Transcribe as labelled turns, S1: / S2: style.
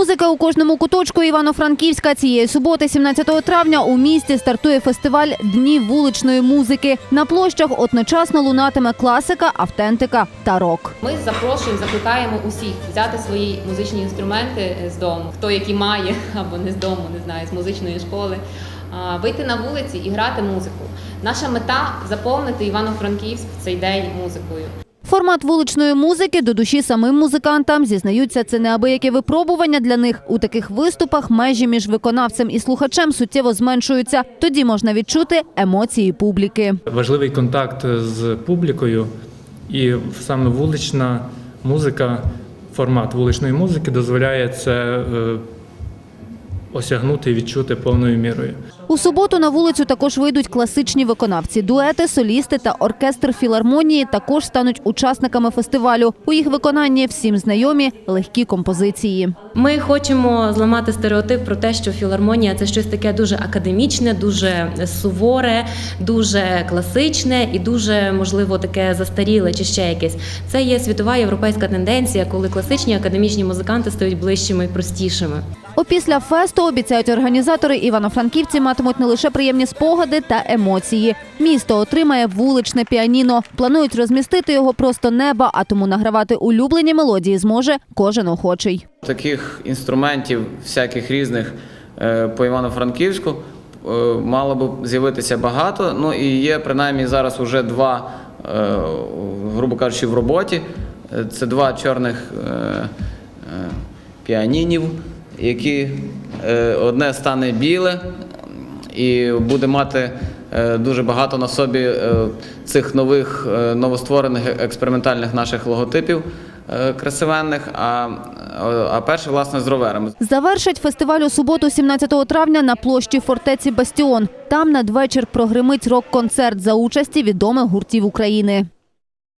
S1: Музика у кожному куточку Івано-Франківська цієї суботи, 17 травня, у місті стартує фестиваль Дні вуличної музики. На площах одночасно лунатиме класика, автентика та рок.
S2: Ми запрошуємо, закликаємо усіх взяти свої музичні інструменти з дому, хто які має або не з дому, не знаю, з музичної школи. Вийти на вулиці і грати музику. Наша мета заповнити Івано-Франківськ цей день музикою.
S1: Формат вуличної музики до душі самим музикантам зізнаються, це неабияке випробування для них. У таких виступах межі між виконавцем і слухачем суттєво зменшуються. Тоді можна відчути емоції публіки.
S3: важливий контакт з публікою, і саме вулична музика, формат вуличної музики дозволяє це е, осягнути і відчути повною мірою.
S1: У суботу на вулицю також вийдуть класичні виконавці. Дуети, солісти та оркестр філармонії також стануть учасниками фестивалю. У їх виконанні всім знайомі легкі композиції.
S4: Ми хочемо зламати стереотип про те, що філармонія це щось таке дуже академічне, дуже суворе, дуже класичне і дуже можливо таке застаріле чи ще якесь. Це є світова європейська тенденція, коли класичні академічні музиканти стають ближчими і простішими.
S1: Опісля фесту обіцяють організатори івано-франківці матимуть не лише приємні спогади та емоції. Місто отримає вуличне піаніно. Планують розмістити його просто неба, а тому награвати улюблені мелодії зможе кожен охочий.
S5: Таких інструментів, всяких різних е, по Івано-Франківську е, мало б з'явитися багато. Ну і є принаймні зараз уже два, е, грубо кажучи, в роботі. Це два чорних піанінів, які е, одне стане біле і буде мати е, дуже багато на собі е, цих нових новостворених експериментальних наших логотипів красивенних, а, а перше, власне, з роверами.
S1: Завершать фестиваль у суботу, 17 травня, на площі фортеці Бастіон. Там надвечір прогримить рок-концерт за участі відомих гуртів України.